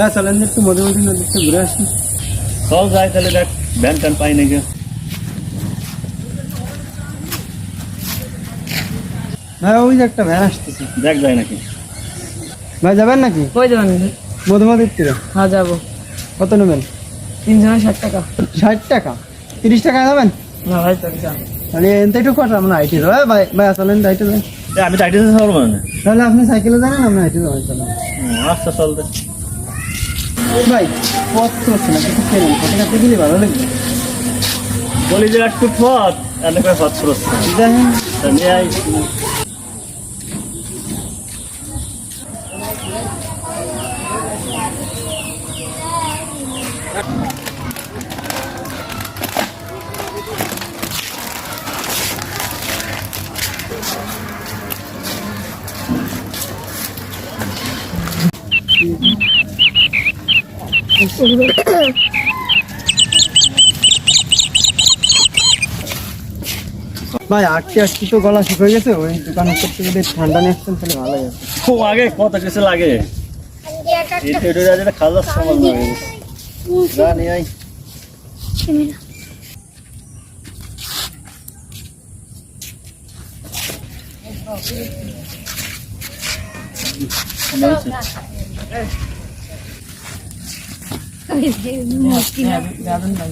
ভাই চলেন একটু মধুমতি নদীতে ঘুরে আসি। চল যাই তাহলে দেখ ভ্যান ট্যান পাই নাকি। ভাই ওই যে একটা ভ্যান আসতেছে। দেখ যায় নাকি। ভাই যাবেন নাকি? কই দেবেন মধুমতির তীরে হ্যাঁ যাব। কত নেবেন? তিনজনে ষাট টাকা। ষাট টাকা? তিরিশ টাকা যাবেন? না ভাই তাহলে এনতে একটু কটা আমরা যাব হ্যাঁ, ভাই ভাই চলেন যাবেন আমি টাইটে যেতে পারব না তাহলে আপনি সাইকেলে জানেন আমরা যাবেন আচ্ছা চল দে। ভাই পথ চলছে না কিছু খেলেন কত কাছে গেলে ভালো লাগবে বলি যে একটু পথ এনে করে পথ করছে দেখেন। নিয়ে আই ভাই আটটি আটটি তো গলা শুকিয়ে গেছে ওই দোকানের করতে যদি ঠান্ডা নিয়ে আসতেন তাহলে ভালো আছে খুব আগে কত কিছু লাগে এই টেটুরা যেটা খাওয়ার সমাজ লাগে যা নিয়ে আই যাবেন ভাই